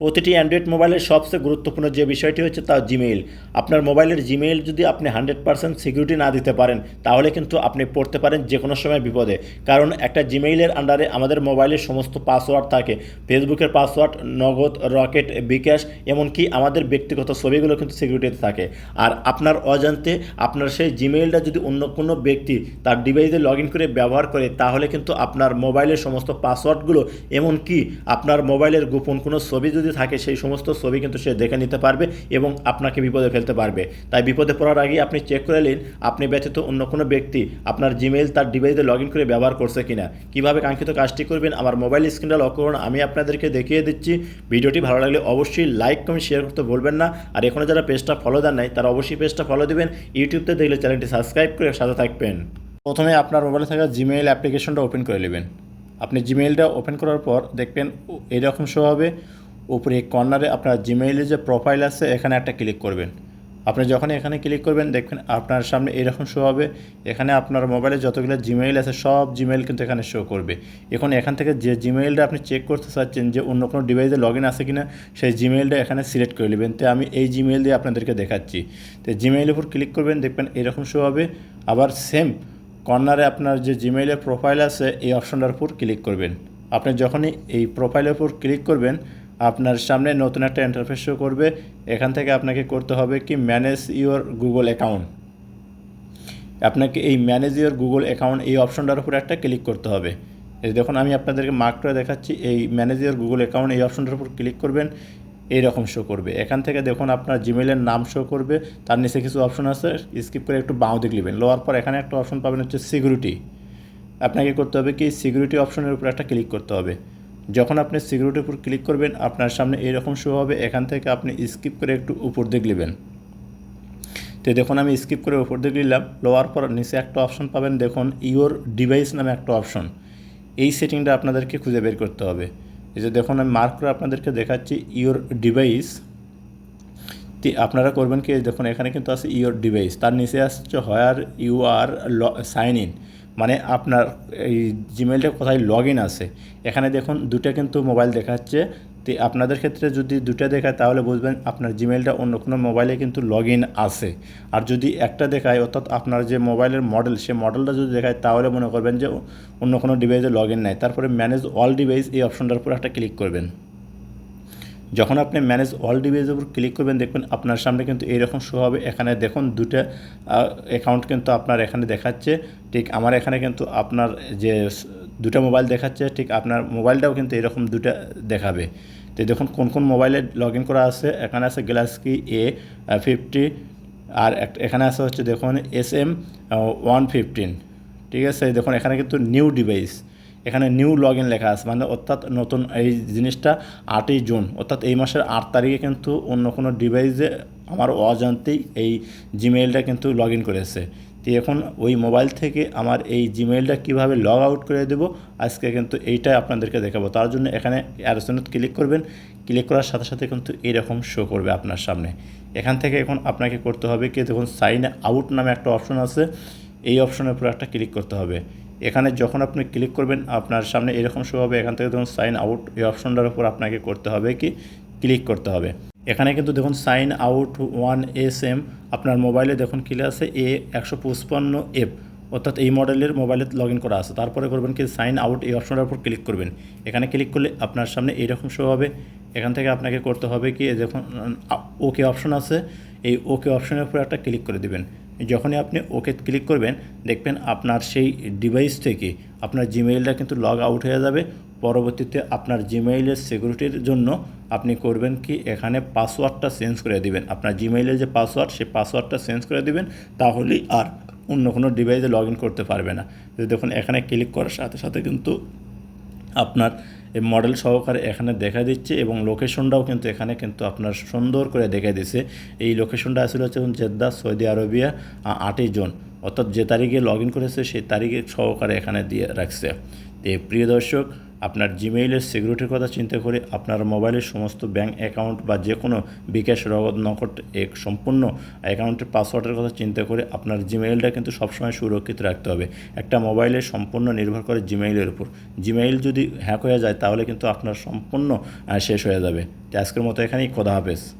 প্রতিটি অ্যান্ড্রয়েড মোবাইলের সবচেয়ে গুরুত্বপূর্ণ যে বিষয়টি হচ্ছে তা জিমেইল। আপনার মোবাইলের জিমেইল যদি আপনি হান্ড্রেড পার্সেন্ট সিকিউরিটি না দিতে পারেন, তাহলে কিন্তু আপনি পড়তে পারেন যে কোনো সময় বিপদে। কারণ একটা জিমেইলের আন্ডারে আমাদের মোবাইলের সমস্ত পাসওয়ার্ড থাকে। ফেসবুকের পাসওয়ার্ড, নগদ, রকেট, বিকাশ, এমনকি আমাদের ব্যক্তিগত ছবিগুলো কিন্তু সিকিউরিটিতে থাকে। আর আপনার অজান্তে আপনার সেই জিমেইলটা যদি অন্য কোনো ব্যক্তি তার ডিভাইসে লগ ইন করে ব্যবহার করে, তাহলে কিন্তু আপনার মোবাইলের সমস্ত পাসওয়ার্ডগুলো, এমনকি আপনার মোবাইলের গোপন কোনো ছবি যদি থাকে সেই সমস্ত ছবি কিন্তু সে দেখে নিতে পারবে এবং আপনাকে বিপদে ফেলতে পারবে। তাই বিপদে পড়ার আগে আপনি চেক করে নিন, আপনি ব্যতীত অন্য কোনো ব্যক্তি আপনার জিমেইল তার ডিভাইসে লগ ইন করে ব্যবহার করছে কিনা। কীভাবে কাঙ্ক্ষিত কাজটি করবেন? আমার মোবাইল স্ক্রিনটা লক করুন, আমি আপনাদেরকে দেখিয়ে দিচ্ছি। ভিডিওটি ভালো লাগলে অবশ্যই লাইক কমেন্ট শেয়ার করতে বলবেন না। আর এখনও যারা পেজটা ফলো দেন নাই, তারা অবশ্যই পেজটা ফলো দেবেন। ইউটিউবতে দেখলে চ্যানেলটি সাবস্ক্রাইব করে সাথে থাকবেন। প্রথমে আপনার মোবাইলে থাকা জিমেইল অ্যাপ্লিকেশনটা ওপেন করে নেবেন। আপনি জিমেইলটা ওপেন করার পর দেখবেন এরকম শো হবে। উপরে কর্নারে আপনার জিমেইলের যে প্রোফাইল আছে, এখানে একটা ক্লিক করবেন। আপনি যখন এখানে ক্লিক করবেন, দেখবেন আপনার সামনে এরকম শো হবে। এখানে আপনার মোবাইলে যতগুলো জিমেইল আছে, সব জিমেইল কিন্তু এখানে শো করবে। এখন এখান থেকে যে জিমেইলটা আপনি চেক করতে চাচ্ছেন যে অন্য কোনো ডিভাইসে লগ ইন আছে কিনা, সেই জিমেইলটা এখানে সিলেক্ট করে নেবেন। তো আমি এই জিমেইল দিয়ে আপনাদেরকে দেখাচ্ছি। তো জিমেইলের উপর ক্লিক করবেন, দেখবেন এরকম শো হবে। আবার সেম কর্নারে আপনার যে জিমেইলের প্রোফাইল আছে, এই অপশনটার উপর ক্লিক করবেন। আপনি যখনই এই প্রোফাইলের উপর ক্লিক করবেন আপনার সামনে নতুন একটা ইন্টারফেস শো করবে। এখান থেকে আপনাকে করতে হবে কি ম্যানেজ ইওর গুগল অ্যাকাউন্ট আপনাকে এই ম্যানেজ ইউর গুগল অ্যাকাউন্ট এই অপশনটার উপর একটা ক্লিক করতে হবে। এই দেখুন, আমি আপনাদেরকে মার্ক করে দেখাচ্ছি, এই ম্যানেজ ইউর গুগল অ্যাকাউন্ট এই অপশনটার উপর ক্লিক করবেন এই রকম শো করবে। এখান থেকে দেখুন, আপনার জিমেলের নাম শো করবে, তার নিচে কিছু অপশন আছে স্কিপ করে একটু বাঁ দিক নেবেন। লোয়ার পর এখানে একটা অপশন পাবেন হচ্ছে সিকিউরিটি আপনাকে করতে হবে কি সিকিউরিটি অপশনের উপর একটা ক্লিক করতে হবে। যখন আপনি সিকিউরিটির উপর ক্লিক করবেন, আপনার সামনে এরকম শো হবে, এখান থেকে আপনি স্কিপ করে একটু উপর দিক নেবেন। তো দেখুন, আমি স্কিপ করে উপর দিকে নিলাম লোয়ার পর নিচে একটা অপশন পাবেন, দেখুন ইওর ডিভাইস নামে একটা অপশন এই সেটিংটা আপনাদেরকে খুঁজে বের করতে হবে। এই যে দেখুন, আমি মার্ক করে আপনাদেরকে দেখাচ্ছি ইওর ডিভাইস তি আপনারা করবেন কি দেখুন, এখানে কিন্তু আছে ইওর ডিভাইস তার নিচে আসছে where you are sign in মানে আপনার এই জিমেলটা কোথায় লগ ইন আছে। এখানে দেখুন দুটা কিন্তু মোবাইল দেখাচ্ছে তো আপনাদের ক্ষেত্রে যদি দুটো দেখায়, তাহলে বুঝবেন আপনার জিমেলটা অন্য কোনো মোবাইলে কিন্তু লগ ইন আছে। আর যদি একটা দেখায়, অর্থাৎ আপনার যে মোবাইলের মডেল সে মডেলটা যদি দেখায়, তাহলে মনে করবেন যে অন্য কোনো ডিভাইসে লগ ইন নাই। তারপরে ম্যানেজ অল ডিভাইস এই অপশনটার উপর একটা ক্লিক করবেন। যখন আপনি ম্যানেজ অল ডিভাইসের উপর ক্লিক করবেন, দেখবেন আপনার সামনে কিন্তু এইরকম শো হবে। এখানে দেখুন দুটা অ্যাকাউন্ট কিন্তু আপনার এখানে দেখাচ্ছে। ঠিক আমার এখানে কিন্তু আপনার যে দুটা মোবাইল দেখাচ্ছে, ঠিক আপনার মোবাইলটাও কিন্তু এরকম দুটা দেখাবে। তো দেখুন কোন কোন মোবাইলে লগ ইন করা আছে। এখানে আছে গ্যালাক্সি এ ফিফটি আর এখানে আছে হচ্ছে দেখুন এস এম ওয়ান ফিফটিন ঠিক আছে? দেখুন এখানে কিন্তু নিউ ডিভাইস এখানে নিউ লগ ইন লেখা আছে মানে অর্থাৎ নতুন এই জিনিসটা আটই জুন, অর্থাৎ এই মাসের আট তারিখে কিন্তু অন্য কোনো ডিভাইসে আমার অজান্তেই এই জিমেইলটা কিন্তু লগ ইন করেছে। তো এখন ওই মোবাইল থেকে আমার এই জিমেইলটা কীভাবে লগ আউট করে দেবো, আজকে কিন্তু এইটাই আপনাদেরকে দেখাবো। তার জন্য এখানে অ্যারোসনত ক্লিক করবেন ক্লিক করার সাথে সাথে কিন্তু এরকম শো করবে আপনার সামনে। এখান থেকে এখন আপনাকে করতে হবে কি, দেখুন সাইন আউট নামে একটা অপশন আছে, এই অপশনের উপর একটা ক্লিক করতে হবে। এখানে যখন আপনি ক্লিক করবেন, আপনার সামনে এরকম শো হবে। এখান থেকে দেখুন সাইন আউট এই অপশনটার উপর আপনাকে করতে হবে কি? ক্লিক করতে হবে। এখানে কিন্তু দেখুন sign out one S M আপনার মোবাইলে দেখুন কিলে আছে? এ একশো পঁচপান্ন এফ অর্থাৎ এই মডেলের মোবাইলে লগ করা আছে। তারপরে করবেন কি? সাইন আউট এই অপশনটার উপর ক্লিক করবেন। এখানে ক্লিক করলে আপনার সামনে এইরকম শো হবে। এখান থেকে আপনাকে করতে হবে কি? দেখুন ওকে অপশন আছে। এই ওকে অপশনের উপর একটা ক্লিক করে দেবেন। যখনই আপনি ওকে ক্লিক করবেন, দেখবেন আপনার সেই ডিভাইস থেকে আপনার জিমেইলটা কিন্তু লগ আউট হয়ে যাবে। পরবর্তীতে আপনার জিমেইলের সিকিউরিটির জন্য আপনি করবেন কি, এখানে পাসওয়ার্ডটা চেঞ্জ করে দিবেন। আপনার জিমেইলের যে পাসওয়ার্ড সেই পাসওয়ার্ডটা চেঞ্জ করে দিবেন, তাহলেই আর অন্য কোনো ডিভাইসে লগ ইন করতে পারবে না। তো দেখুন, এখানে ক্লিক করার সাথে সাথে কিন্তু আপনার এই মডেল সহকারে এখানে দেখা দিচ্ছে এবং লোকেশনটাও কিন্তু এখানে কিন্তু আপনার সুন্দর করে দেখা দিচ্ছে এই লোকেশনটা আসলে হচ্ছে জেদ্দা, সৌদি আরবিয়া আটই জুন। অর্থাৎ যে তারিখে লগ ইন করেছে, সেই তারিখে সহকারে এখানে দিয়ে রাখছে। তো প্রিয় দর্শক আপনার জিমেইলের সিকিউরিটির কথা চিন্তা করে আপনার মোবাইলের সমস্ত ব্যাঙ্ক অ্যাকাউন্ট বা যে কোনো বিকাশ নগদ নকট এক সম্পূর্ণ অ্যাকাউন্টের পাসওয়ার্ডের কথা চিন্তা করে আপনার জিমেইলটা কিন্তু সবসময় সুরক্ষিত রাখতে হবে। একটা মোবাইলের সম্পূর্ণ নির্ভর করে জিমেইলের উপর। জিমেইল যদি হ্যাক হয়ে যায় তাহলে কিন্তু আপনার সম্পূর্ণ শেষ হয়ে যাবে। আজকের মতো এখানেই। খোদা হাফেজ।